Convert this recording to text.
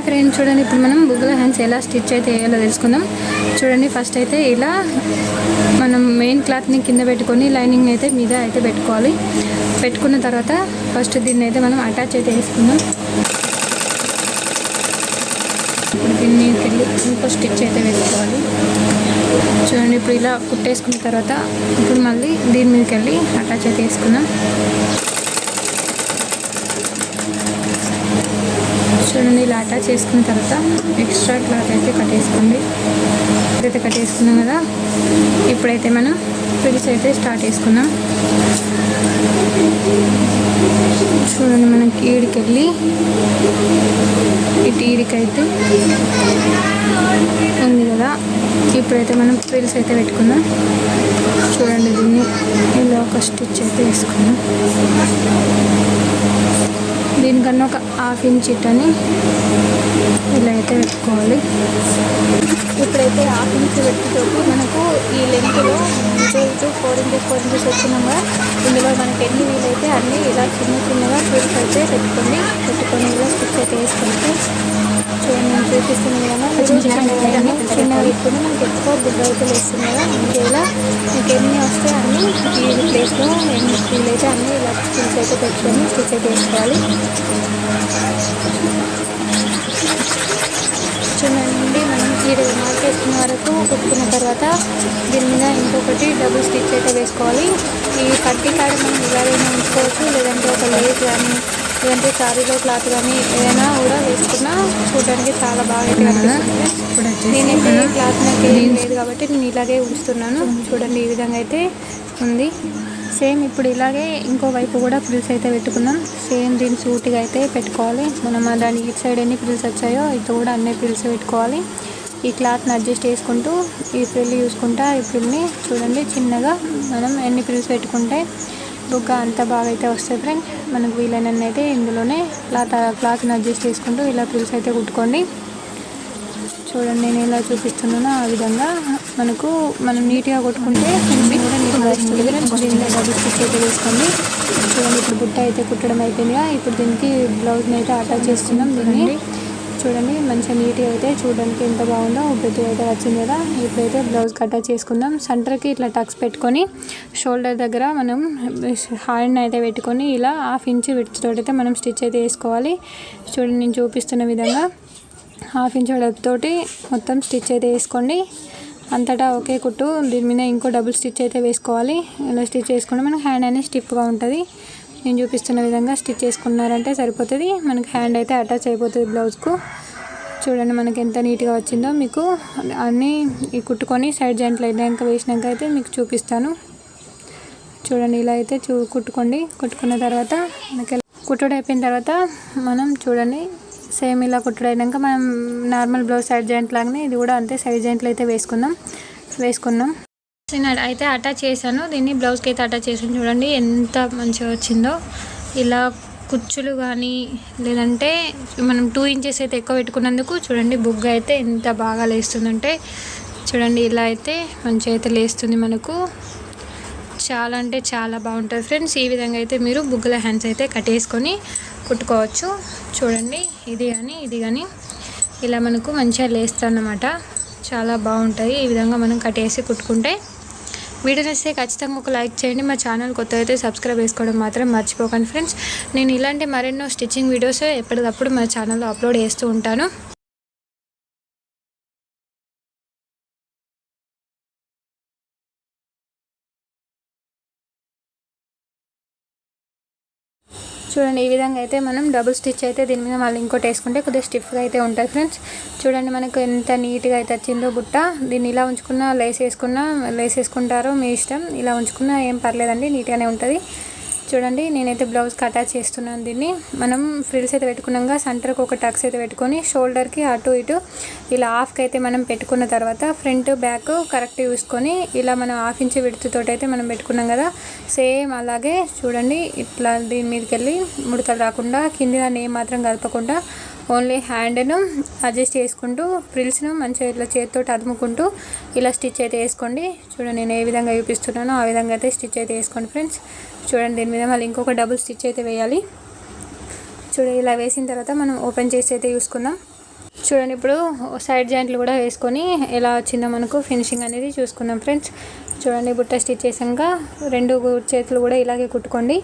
Hi friends చూడండి ఇప్పుడు మనం బుగ్గల హ్యాండ్స్ ఎలా స్టిచ్ అయితే వేయాలో తెలుసుకుందాం. చూడండి ఫస్ట్ అయితే ఇలా మనం మెయిన్ క్లాత్ని కింద పెట్టుకొని లైనింగ్ అయితే మీద అయితే పెట్టుకోవాలి. పెట్టుకున్న తర్వాత ఫస్ట్ దీన్ని అయితే మనం అటాచ్ అయితే వేసుకుందాం ఇప్పుడు దీన్ని తిరిగి ఇంకో స్టిచ్ అయితే వేసుకోవాలి. చూడండి ఇప్పుడు ఇలా కుట్టేసుకున్న తర్వాత ఇప్పుడు మళ్ళీ దీని మీదకి వెళ్ళి అటాచ్ అయితే వేసుకుందాం చూడండి ఇలా అటాచ్ చేసుకున్న తర్వాత ఎక్స్ట్రా క్లాత్ అయితే కట్టేసుకోండి. అయితే కట్టేసుకున్నాం కదా. ఇప్పుడైతే మనం ఫ్రిల్స్ అయితే స్టార్ట్ చేసుకున్నాం చూడండి మనకి ఈడికి వెళ్ళి ఇటు ఈడికైతే ఉంది కదా. ఇప్పుడైతే మనం ఫిల్స్ అయితే పెట్టుకుందాం. చూడండి దీన్ని ఇలా ఒక స్టిచ్ అయితే వేసుకున్నాం దీనికన్నా ఒక హాఫ్ ఇంచ్ ఇట్టని ఇలా అయితే పెట్టుకోవాలి. ఇప్పుడైతే హాఫ్ ఇంచ్ పెట్టుతోటి మనకు ఈ లెంత్లో ఇటు ఫోర్ ఇంచెస్ ఫోర్ ఇంచెస్ వచ్చినాం కదా ఇందులో మనకి ఎన్ని వీలైతే అన్నీ ఇలా చిన్న చిన్నగా ఫ్రిల్స్ అయితే పెట్టుకొని పెట్టుకొని ఇలా స్టిచ్ అయితే వేసుకుంటే చూడండి నేను చూపిస్తున్న విధంగా చిన్న మనకి ఎక్కువ బుద్ధ అయితే వేస్తుంది కదా అందుకే ఇలా మీకు ఎన్ని వస్తే అన్ని ఈ ప్లేస్లో ఎన్ని వీలైతే అన్ని ఇలా స్టిచ్ అయితే పెట్టుకొని స్టిచ్ అయితే వేసుకోవాలి చూడండి మనం ఈ మార్క్ వేసుకున్న వరకు కుట్టుకున్న తర్వాత దీని మీద ఇంకొకటి డబుల్ స్టిచ్ అయితే వేసుకోవాలి ఈ కట్టి కాడ మనం ఇలాగైనా ఉంచుకోవచ్చు లేదంటే ఒక లేస్ కానీ లేదంటే సారీలో క్లాత్ కానీ ఏదైనా కూడా వేసుకున్నా చూడడానికి చాలా బాగా అయితే కనిపిస్తుంది నేనైతే క్లాత్ నాకు ఏం లేదు కాబట్టి నేను ఇలాగే ఉంచుతున్నాను చూడండి ఈ విధంగా అయితే ఉంది. సేమ్ ఇప్పుడు ఇలాగే ఇంకో వైపు కూడా ఫ్రిల్స్ అయితే పెట్టుకున్నాం. సేమ్ దీని సూటిగా అయితే పెట్టుకోవాలి. మనం దాని ఇటు సైడ్ ఎన్ని ఫ్రిల్స్ వచ్చాయో ఇటు కూడా అన్ని ఫ్రిల్స్ పెట్టుకోవాలి. ఈ క్లాత్ని అడ్జస్ట్ చేసుకుంటూ ఈ ఫ్రిల్ చూసుకుంటా ఈ ఫ్రిల్ని చూడండి చిన్నగా మనం ఎన్ని ఫ్రిల్స్ పెట్టుకుంటే బుగ్గ అంత బాగా అయితే వస్తుంది ఫ్రెండ్ మనకు వీలైనన్ని అయితే ఇందులోనే క్లాత్ క్లాత్ని అడ్జస్ట్ చేసుకుంటూ ఇలా పిల్స్ అయితే కుట్టుకోండి. చూడండి నేను ఎలా చూపిస్తున్నానో ఆ విధంగా. మనకు మనం నీట్గా కొట్టుకుంటే ఫినిషింగ్ కూడా నీట్గా వస్తుంది. డబుల్ స్టిచ్ అయితే వేసుకోండి చూడండి ఇప్పుడు బుట్ట అయితే కుట్టడం అయిపోయిందిగా. ఇప్పుడు దీనికి బ్లౌజ్ని అయితే అటాచ్ చేస్తున్నాం. దీన్ని చూడండి మంచిగా నీట్గా అయితే చూడడానికి ఎంత బాగుందో ఉబ్బెత్తు అయితే వచ్చింది కదా. ఇప్పుడైతే బ్లౌజ్ కట్టా చేసుకుందాం. సెంటర్కి ఇట్లా టక్స్ పెట్టుకొని షోల్డర్ దగ్గర మనం హ్యాండ్ అయితే పెట్టుకొని ఇలా హాఫ్ ఇంచ్ విడ్త్ అయితే మనం స్టిచ్ అయితే వేసుకోవాలి. చూడండి నేను చూపిస్తున్న విధంగా హాఫ్ ఇంచ్ తోటి మొత్తం స్టిచ్ అయితే వేసుకోండి. అంతటా ఒకే కుట్టు దీని మీద ఇంకో డబుల్ స్టిచ్ అయితే వేసుకోవాలి. ఇలా స్టిచ్ వేసుకుంటే మనకి హ్యాండ్ అనేది స్టిఫ్గా ఉంటుంది. నేను చూపిస్తున్న విధంగా స్టిచ్ చేసుకున్నారంటే సరిపోతుంది. మనకి హ్యాండ్ అయితే అటాచ్ అయిపోతుంది బ్లౌజ్కు. చూడండి మనకి ఎంత నీట్గా వచ్చిందో. మీకు అన్నీ కుట్టుకొని సైడ్ జాయింట్లు అయినాక వేసినాక అయితే మీకు చూపిస్తాను. చూడండి ఇలా అయితే చూ కుట్టుకోండి. కుట్టుకున్న తర్వాత మనకి కుట్టుడు అయిపోయిన తర్వాత మనం చూడండి సేమ్ ఇలా కుట్టుడు అయినాక మనం నార్మల్ బ్లౌజ్ సైడ్ జాయింట్ లాగానే ఇది కూడా అంతే సైడ్ జాయింట్లు అయితే వేసుకుందాం. వేసుకున్నాం. అయితే అటాచ్ చేశాను. దీన్ని బ్లౌజ్కి అయితే అటాచ్ చేసాను చూడండి ఎంత మంచిగా వచ్చిందో. ఇలా కుచ్చులు కానీ లేదంటే మనం టూ ఇంచెస్ అయితే ఎక్కువ పెట్టుకున్నందుకు చూడండి బుగ్గ అయితే ఎంత బాగా లేస్తుందంటే చూడండి ఇలా అయితే మంచిగా అయితే లేస్తుంది మనకు. చాలా అంటే చాలా బాగుంటుంది ఫ్రెండ్స్. ఈ విధంగా అయితే మీరు బుగ్గల హ్యాండ్స్ అయితే కట్టేసుకొని కుట్టుకోవచ్చు. చూడండి ఇది కానీ ఇది కానీ ఇలా మనకు మంచిగా లేస్తానమాట చాలా బాగుంటాయి. ఈ విధంగా మనం కట్టేసి కుట్టుకుంటే వీడియో నచ్చితే ఖచ్చితంగా ఒక లైక్ చేయండి. మా ఛానల్ కొత్త అయితే సబ్స్క్రైబ్ చేసుకోవడం మాత్రం మర్చిపోకండి ఫ్రెండ్స్. నేను ఇలాంటి మరెన్నో స్టిచ్చింగ్ వీడియోస్ ఎప్పటికప్పుడు మా ఛానల్లో అప్లోడ్ చేస్తూ ఉంటాను. చూడండి ఈ విధంగా అయితే మనం డబుల్ స్టిచ్ అయితే దీని మీద మళ్ళీ ఇంకోటి వేసుకుంటే కొద్దిగా స్టిఫ్గా అయితే ఉంటుంది ఫ్రెండ్స్ చూడండి మనకు ఎంత నీట్గా అయితే వచ్చిందో బుట్ట. దీన్ని ఇలా ఉంచుకున్నా లేస్ వేసుకున్నా లేస్ వేసుకుంటారో మీ ఇష్టం. ఇలా ఉంచుకున్నా ఏం పర్లేదండి నీట్గానే ఉంటుంది. చూడండి నేనైతే బ్లౌజ్కి అటాచ్ చేస్తున్నాను దీన్ని. మనం ఫ్రిల్స్ అయితే పెట్టుకున్నాక సెంటర్కి ఒక టక్స్ అయితే పెట్టుకొని షోల్డర్కి అటు ఇటు ఇలా హాఫ్కి అయితే మనం పెట్టుకున్న తర్వాత ఫ్రంట్ బ్యాక్ కరెక్ట్ చూసుకొని ఇలా మనం హాఫ్ ఇంచ్ విడుతుతో అయితే మనం పెట్టుకున్నాం కదా. సేమ్ అలాగే చూడండి ఇట్లా దీని మీదకి వెళ్ళి ముడతలు రాకుండా కింద దాన్ని మాత్రం కలపకుండా ఓన్లీ హ్యాండ్ను అడ్జస్ట్ చేసుకుంటూ ఫ్రిల్స్ను మంచిగా ఇట్లా చేతితో అదుముకుంటూ ఇలా స్టిచ్ అయితే వేసుకోండి. చూడండి నేను ఏ విధంగా చూపిస్తున్నానో ఆ విధంగా అయితే స్టిచ్ అయితే వేసుకోండి ఫ్రెండ్స్. చూడండి దీని మీద మళ్ళీ ఇంకొక డబుల్ స్టిచ్ అయితే వేయాలి. చూడండి ఇలా వేసిన తర్వాత మనం ఓపెన్ చేసి అయితే చూసుకుందాం. చూడండి ఇప్పుడు సైడ్ జాయింట్లు కూడా వేసుకొని ఎలా వచ్చిందో మనకు ఫినిషింగ్ అనేది చూసుకుందాం ఫ్రెండ్స్. చూడండి బుట్ట స్టిచ్ చేసాక రెండు చేతులు కూడా ఇలాగే కుట్టుకోండి.